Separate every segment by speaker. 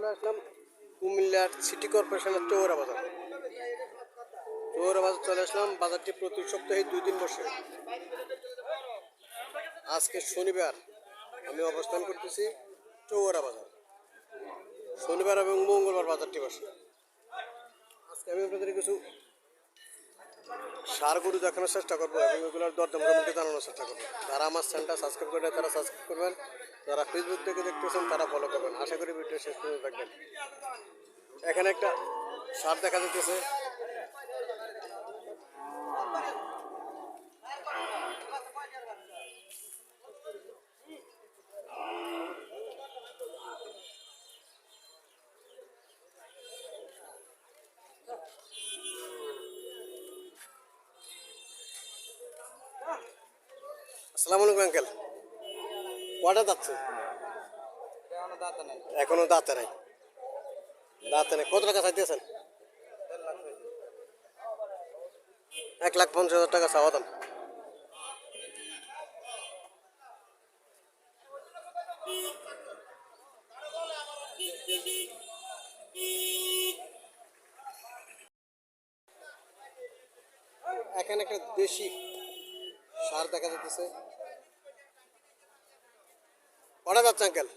Speaker 1: চলে আসলাম কুমিল্লার সিটি কর্পোরেশনের চৌরা বাজার। চৌরা বাজার চলে আসলাম, বাজারটি প্রতি সপ্তাহে দুই দিন বসে আজকে শনিবার আমি অবস্থান করতেছি চৌরা বাজার। শনিবার এবং মঙ্গলবার বাজারটি বসে। আজকে আমি আপনাদের কিছু সার গরু দেখানোর চেষ্টা করব এবং এগুলোর দরদাম কমিটি জানানোর চেষ্টা করব। যারা আমার চ্যানেলটা সাবস্ক্রাইব করে তারা সাবস্ক্রাইব করবেন। যারা ফেসবুক থেকে দেখতেছেন, তারা ফলো করবেন। আশা করি ভিডিও শেষ পর্যন্ত থাকবেন এখানে একটা সার দেখা যাচ্ছে আসসালামু আলাইকুম, আঙ্কেল। কটা যাচ্ছে এখনও দাঁতে নাই। দাঁতে নাই। কত টাকা চাইতেছেন? এক লাখ পঞ্চাশ হাজার টাকা চাওয়া দাম। এখানে একটা দেশি সার দেখা যাচ্ছে কটা যাচ্ছে আঙ্কেল?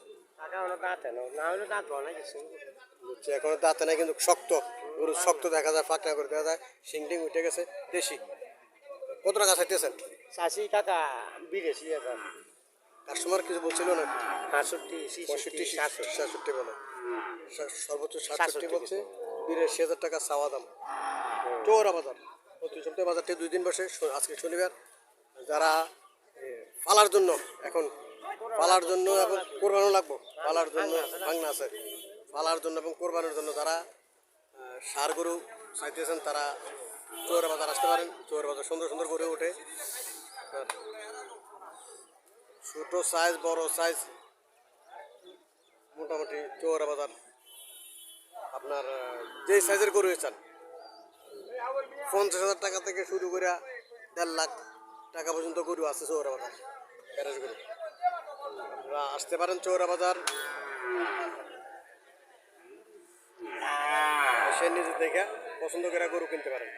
Speaker 1: বুঝছি এখনও দাঁতে নাই কিন্তু শক্ত। গরু শক্ত দেখা যায় ফাঁকনা করে দেখা যায় শিং টিং উঠে গেছে দেশি। কত টাকা চাইতেছেন?
Speaker 2: চাষি টাকা বিদেশি
Speaker 1: কাস্টমার কিছু বলছিল না?
Speaker 2: সাতষট্টি
Speaker 1: পঁয়ষট্টি
Speaker 2: সাতষট্টি।
Speaker 1: বলে। সর্বোচ্চ সাতষট্টি বলছে। বিরাশি হাজার টাকা চাওয়া দাম। চৌরা বাজার প্রতি সপ্তাহে বাজারটি দুই দিন বসে আজকে শনিবার। যারা এ, পালার জন্য এখন পালার জন্য এবং কোরবানো লাগবো। পালার জন্য ভাঙনা আছে। পালার জন্য এবং কোরবানোর জন্য তারা ষাঁড় গরু চাইতেছেন তারা চৌরা বাজার আসতে পারেন। চৌরা বাজার সুন্দর সুন্দর গরু ওঠে। ছোট সাইজ বড় সাইজ মোটামুটি চৌরা বাজার আপনার যেই সাইজের গরু চান। পঞ্চাশ হাজার টাকা থেকে শুরু করে দেড় লাখ টাকা পর্যন্ত গরু আছে চৌরা বাজার। গ্যারেজ গরু। আপনারা আসতে পারেন চৌরা বাজার। সে নিজে দেখে পছন্দ করে গরু কিনতে পারেন।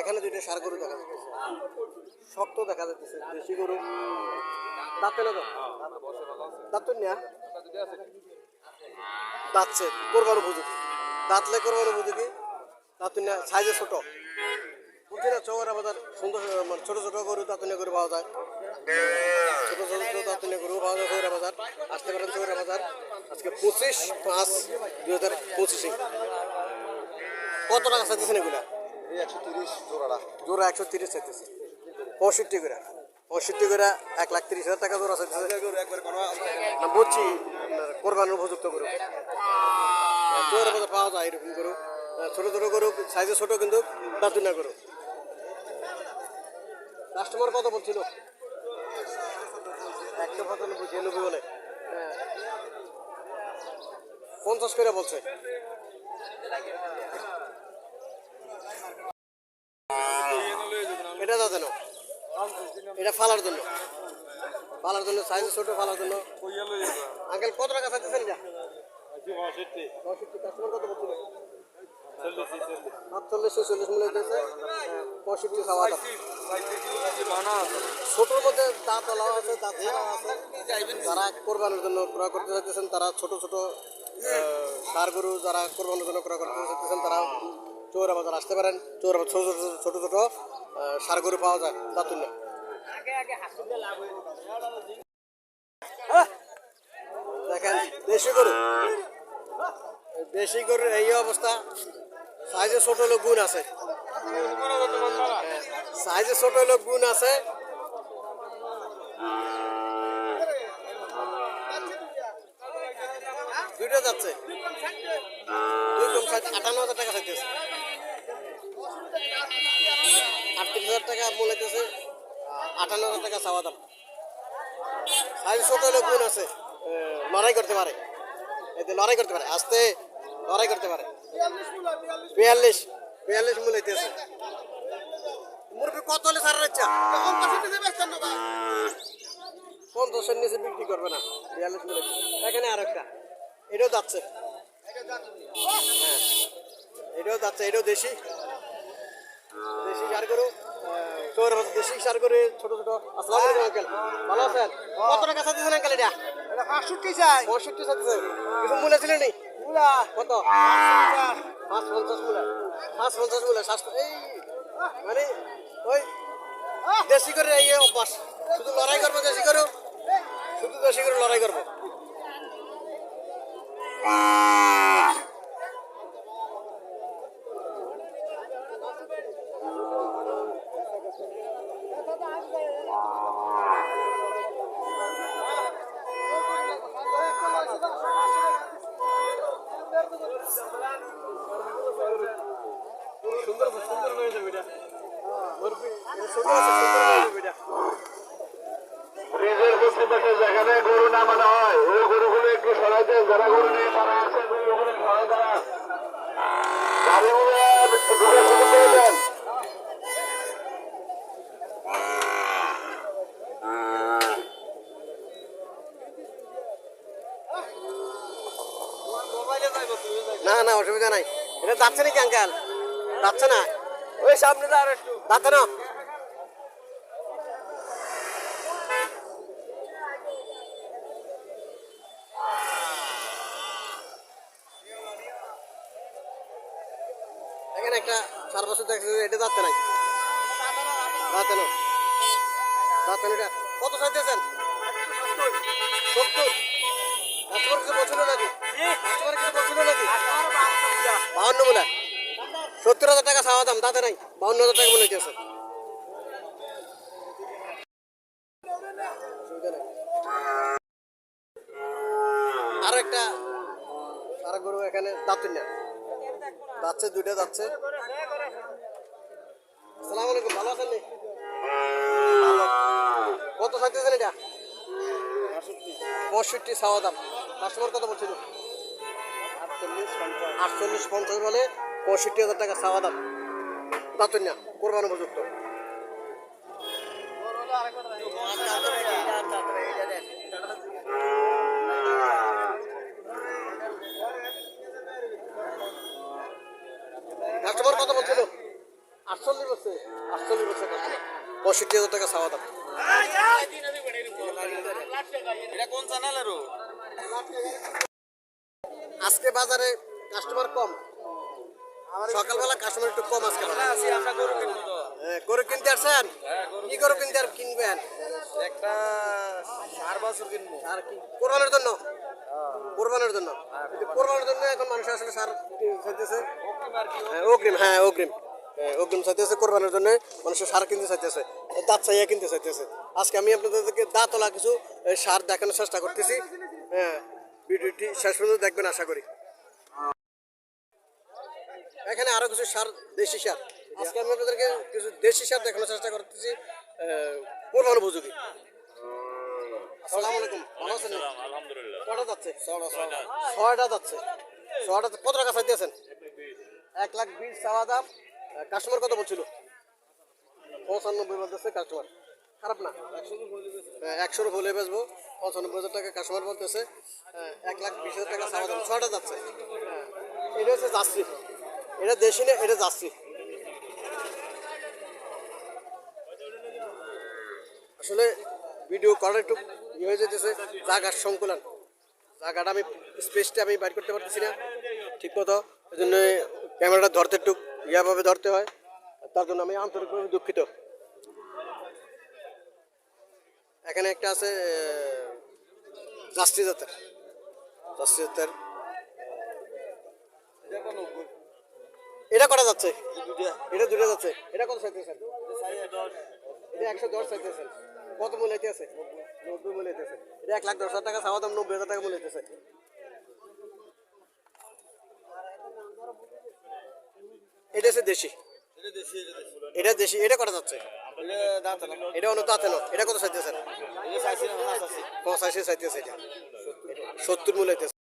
Speaker 1: এখানে দুইটা সার গরু দেখা যাচ্ছে। শক্ত দেখা যাচ্ছে, দেশি গরু। দাঁতে না দাঁত না দাঁতছে কোরবানো উপযোগী। দাঁতলে কোরবানো উপযোগী। দাঁত না সাইজে ছোট। না চৌরা বাজার সুন্দর মানে ছোট ছোট গরু দাঁতনে গরু পাওয়া যায়। ছোট ছোট দাঁতনে গরু পাওয়া যায় চৌরা বাজার। আসতে পারেন চৌরা বাজার। আজকে পঁচিশ পাঁচ দুই হাজার পঁচিশে। কত টাকা চাইতেছেন এগুলা?
Speaker 3: একশো তিরিশ জোড়াটা
Speaker 1: জোড়া একশো তিরিশ চাইতেছে। পঁয়ষট্টি করে। পঁয়ষট্টি করে এক লাখ তিরিশ হাজার টাকা জোড়া চাইতেছে। না, বুঝছি। কোরবানির উপযুক্ত গরু। জোরের মধ্যে পাওয়া যায় এরকম গরু। ছোট ছোট গরু, সাইজে ছোট কিন্তু দাঁতুনা গরু। কাস্টমার কত বলছিল? একশো পঁচানব্বই ছিয়ানব্বই বলে। হ্যাঁ। পঞ্চাশ করে বলছে। এটা দাও না এটা ফালার জন্য। ফালার জন্য সাইজ ছোট ফালার জন্য। আঙ্কেল কত টাকা চাইতেছেন এটা? পঁয়ষট্টি। কাস্টমার কত বলছিল? সাতচল্লিশ ছেচল্লিশ মিলে দিয়েছে পঁয়ষট্টি খাওয়া দাম ছোটোর মধ্যে যারা জন্য ক্রয় করতে চাইতেছেন তারা ছোট ছোট সার গরু যারা কোরবানির জন্য ক্রয় করতে তারা চৌরা বাজার আসতে পারেন, চৌরা ছোট ছোট ছোট ছোট সার গরু পাওয়া যায় দাঁতুন না দেখেন, দেশি গরু। দেশি গরুর এই অবস্থা, সাইজে ছোট হলেও গুণ আছে। সাইজে ছোট হলেও গুণ আছে। দুইটা যাচ্ছে। দুই কম ষাট আটান্ন হাজার টাকা চাইতেছে আটত্রিশ হাজার টাকা মূল হইতেছে আটান্ন হাজার টাকা চাওয়া দাম। সাইজ ছোট হলেও গুণ আছে। লড়াই করতে পারে। এতে লড়াই করতে পারে। আস্তে লড়াই করতে পারে। বিয়াল্লিশ। বিয়াল্লিশ মূল হইতেছে। মুরগি কত হলে সারা ইচ্ছা? পঞ্চাশের নিচে বিক্রি করবে না বিয়াল্লিশ মিলে এখানে আর একটা এটাও যাচ্ছে। হ্যাঁ এটাও যাচ্ছে এটাও দেশি। দেশি সার গরু তোর দেশি সার করে ছোট ছোট। আসসালাম আলাইকুম আঙ্কেল। ভালো আছেন? কত টাকা চাইতেছেন আঙ্কেল এটা?
Speaker 3: পাঁচষট্টি চাই।
Speaker 1: পঁয়ষট্টি চাইতেছেন কিছু মূল্য ছিলেন নি
Speaker 3: পুরা
Speaker 1: কত? পাঁচ পঞ্চাশ মূল্য পাঁচ পঞ্চাশ মূল্য স্বাস্থ্য মানে দেশি করে শুধু লড়াই করব, দেশি করো। শুধু দেশি করে লড়াই করব সুন্দর সুন্দর হয়ে যাবে এটা সুন্দর আছে সুন্দর হয়ে যাবে এটা
Speaker 4: ব্রিজের পশ্চিম পাশে যেখানে গরু নামানো হয় ওই গরুগুলো একটু সরাই দেন যারা গরু নিয়ে তারা আছেন গরুগুলো সরাই দাঁড়ান গাড়িগুলো ঢুকে শুরু করে দেন
Speaker 1: না না অসুবিধা নাই এটা যাচ্ছে নাকি আঙ্কাল যাচ্ছে না? ওই সামনে যাচ্ছে না? এখানে একটা চার বছর দেখছে এটা যাচ্ছে নাই। যাচ্ছে না যাচ্ছে না কত চাইতেছেন সত্তর? বাউন্ন মূলা সত্তর হাজার টাকা চাওয়া দাম তাতে নাই। বাউন্ন হাজার টাকা মনে হইতেছে আরও একটা সারা গরু এখানে দাঁতুন না যাচ্ছে দুইটা যাচ্ছে আসসালামু আলাইকুম ভালো আছেন? কত চাইতেছেন এটা? পঁয়ষট্টি। চাওয়া দাম। কাস্টমার কত বলছিল? আটচল্লিশ পঞ্চাশ বলে পঁয়ষট্টি হাজার টাকা চাওয়া দাম। দাঁতুন না কোরবানো উপযুক্ত। কাস্টমার কত বলছিল? আটচল্লিশ বলছে আটচল্লিশ বলছে কাস্টমার পঁয়ষট্টি হাজার টাকা চাওয়া দাম। আজকে বাজারে কাস্টমার কম। সকালবেলা কাস্টমার একটু কম আজকে বাজারে। হ্যাঁ, গরু কিনতে আসছেন? কি গরু কিনতে আর কিনবেন?
Speaker 2: একটা চার বছর কিনবো।
Speaker 1: আর কি? কোরবানের জন্য? কোরবানের জন্য? কোরবানের জন্য এখন মানুষ আসলে সার চাইতেছে। হ্যাঁ, অগ্রিম হ্যাঁ অগ্রিম। হ্যাঁ, অগ্রিম চাইতেছে কোরবানের জন্য মানুষের সার কিনতে চাইতেছে। দাঁত চাইয়া কিনতে চাইতেছে। আজকে আমি আপনাদেরকে দাঁতলা কিছু সার দেখানোর চেষ্টা করতেছি। হ্যাঁ ভিডিওটি শেষ পর্যন্ত দেখবেন আশা করি। এখানে আরও কিছু সার দেশি সার। আজকে আমি আপনাদেরকে কিছু দেশি সার দেখানোর চেষ্টা করতেছি কোরবান উপযোগী আসসালামু আলাইকুম ভালো আছেন?
Speaker 5: আলহামদুলিল্লাহ।
Speaker 1: কটা যাচ্ছে? ছয়টা। যাচ্ছে। ছয়টা কত টাকা চাইতেছেন এক লাখ বিশ। চাওয়া দাম। কাস্টমার কত বলছিল? পঁচানব্বই বলতেছে কাস্টমার খারাপ না? হ্যাঁ, একশোর হলে বেচবো। পঁচানব্বই হাজার টাকা কাস্টমার বলতেছে। এক লাখ বিশ হাজার টাকা দাম। ছয়টা যাচ্ছে। এটা হচ্ছে যাচ্ছি এটা দেশি না, এটা যাচ্ছি আসলে ভিডিও করার একটু ইয়ে হয়ে যেতেছে জায়গার সংকুলন। জায়গাটা আমি স্পেসটা আমি বাইর করতে পারতেছি না ঠিক মতো এই জন্য ক্যামেরাটা ধরতে একটু ইয়াভাবে ধরতে হয়। তার জন্য আমি আন্তরিকভাবে দুঃখিত। এখানে একটা আছে জাস্তি জাতের জাস্তি জাতের এটা করা যাচ্ছে? এটা দুটো যাচ্ছে। এটা কত চাইতেছেন? এটা একশো দশ চাইতেছেন। কত মূল্য আছে? নব্বই মূল্য আছে। এটা এক লাখ দশ হাজার টাকা, চাওয়া দাম নব্বই হাজার টাকা মূল্য আছে। এটা আছে দেশি। এটা দেশি, এটা করা যাচ্ছে? এটা অন্য তাতে না এটা কত চাইতেছেন পঁচাশি চাইতেছে এটা। সত্তর মূল্য হইতেছে।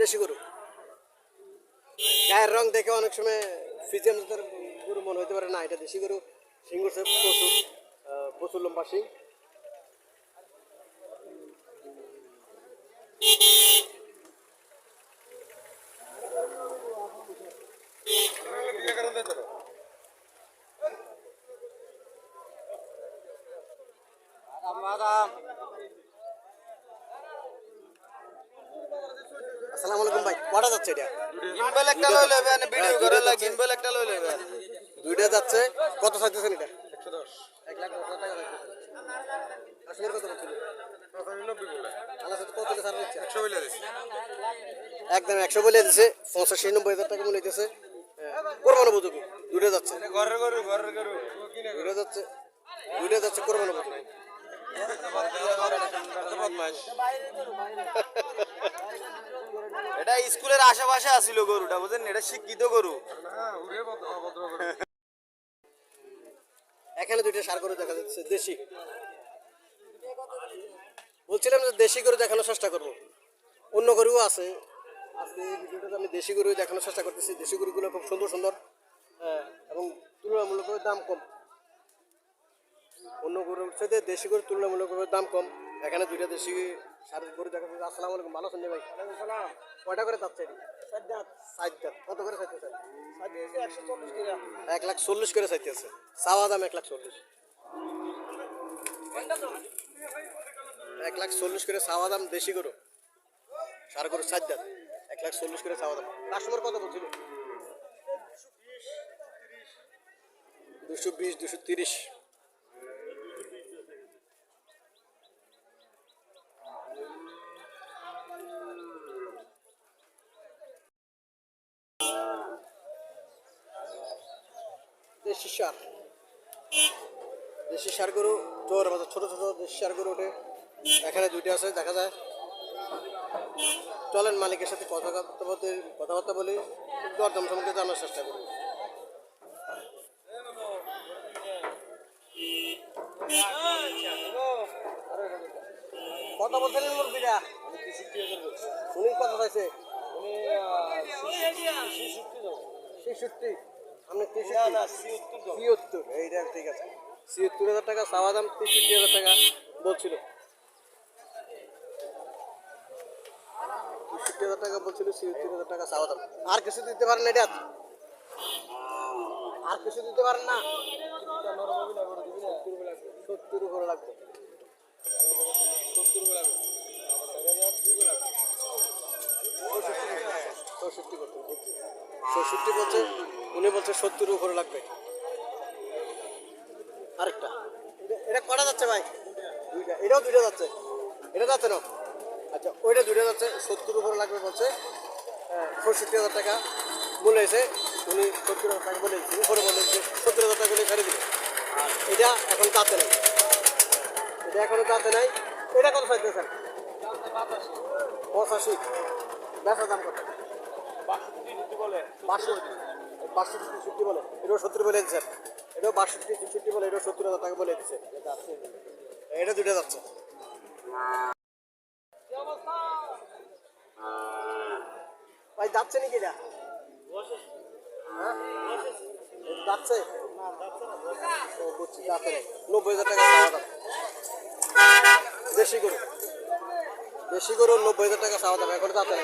Speaker 1: দেশি গরু। গায়ের রং দেখে অনেক সময় ফিজিয়াম গরু মনে হতে পারে, না, এটা দেশি গরু। সিং করছে প্রচুর প্রচুর লম্বা সিং আসসালামু আলাইকুম ভাই কটা যাচ্ছে এটা
Speaker 2: গিম্বল একটা লই লইবে না ভিডিও
Speaker 1: হ্যাঁ,
Speaker 2: করে
Speaker 1: দুইটা
Speaker 2: লা গিম্বল একটা লই লইবে।
Speaker 1: দুইটা যাচ্ছে। কত চাইতেছেন এটা? একশো দশ। এক লাখ দশ হাজার টাকা কাশ্মীর কত বলছিল আল্লাহ সাথে কত দিলে ছাড় দিচ্ছে একদম একশো বলে দিছে। পঁচাশি নব্বই হাজার টাকা মনে দিতেছে। কোরবানো বুঝুকি দুইটা যাচ্ছে।
Speaker 2: ঘরের ঘরের গরু।
Speaker 1: দুইটা যাচ্ছে। দুইটা যাচ্ছে কোরবানো বুঝুকি
Speaker 2: এটা স্কুলের আশেপাশে আছিল গরুটা বুঝেন এটা শিক্ষিত গরু।
Speaker 1: এখানে দুইটা সার গরু দেখা যাচ্ছে, দেশি। বলছিলাম যে দেশি গরু দেখানোর চেষ্টা করব। অন্য গরুও আছে। আজকে এই ভিডিওটাতে আমি দেশি গরু দেখানোর চেষ্টা করতেছি। দেশি গরুগুলো খুব সুন্দর সুন্দর এবং তুলনামূলক দাম কম। অন্য গরুর সাথে দেশি গরুর তুলনামূলকভাবে দাম কম। এখানে দুইটা দেশি সার গরু দেখা যাচ্ছে। আসসালামু আলাইকুম। ভালো আছেন ভাই? কয়টা করে দাঁত কত করে চাইতে এক লাখ চল্লিশ করে চাইতে আছে চাওয়া দাম এক লাখ চল্লিশ। এক লাখ চল্লিশ করে চাওয়া দাম দেশি গরু। সার গরু ষাট দাঁত এক লাখ চল্লিশ করে চাওয়া দাম। কাস্টমার কত বলছিল? দুশো বিশ দুশো তিরিশ। দেশি সার দেশি সার গরু জোর বাজার ছোট ছোট দেশি সার গরু ওঠে। এখানে দুইটা আছে দেখা যায়। চলেন মালিকের সাথে কথাবার্তা বলতে কথাবার্তা বলি দরদাম সম্পর্কে জানার চেষ্টা করি। কত বলছিলেন মুরগিটা উনি কত চাইছে ছেষট্টি আপনি ছিয়ত্তর এইটা ঠিক আছে। ছিয়ত্তর হাজার টাকা চাওয়া দাম তেষট্টি হাজার টাকা বলছিল। তেষট্টি হাজার টাকা বলছিল ছিয়ত্তর হাজার টাকা চাওয়া দাম। আর কিছু দিতে পারেন না এটা আর কিছু দিতে পারেন না? সত্তর উপরে লাগবে। চৌষট্টি করতে চৌষট্টি বলছে, উনি বলছে সত্তর উপরে লাগবে। আরেকটা। এটা- কটা যাচ্ছে ভাই? দুইটা। এটাও দুইটা যাচ্ছে। এটা যাচ্ছে না? আচ্ছা ওইটা দুইটা যাচ্ছে। সত্তর উপরে লাগবে বলছে। পঁয়ষট্টি হাজার টাকা বলে এসে উনি সত্তর হাজার টাকা বলে উপরে বলে দিচ্ছে সত্তর হাজার টাকা বলে ছেড়ে দিবে। আর এটা এখন দাঁতে নাই। এটা এখনও দাঁতে নাই। এটা কত চাইতে স্যার পঁচাশি। বেচা দাম কত? বাষট্টি বলে সত্তর বলে বলে সত্তর হাজার টাকা বলে দিচ্ছে এটা দুটো যাচ্ছে ভাই যাচ্ছে? যাচ্ছে। নব্বই হাজার টাকা দেশি গরু দেশি গরু নব্বই হাজার টাকা চাওয়া দাম, এখন যাচ্ছে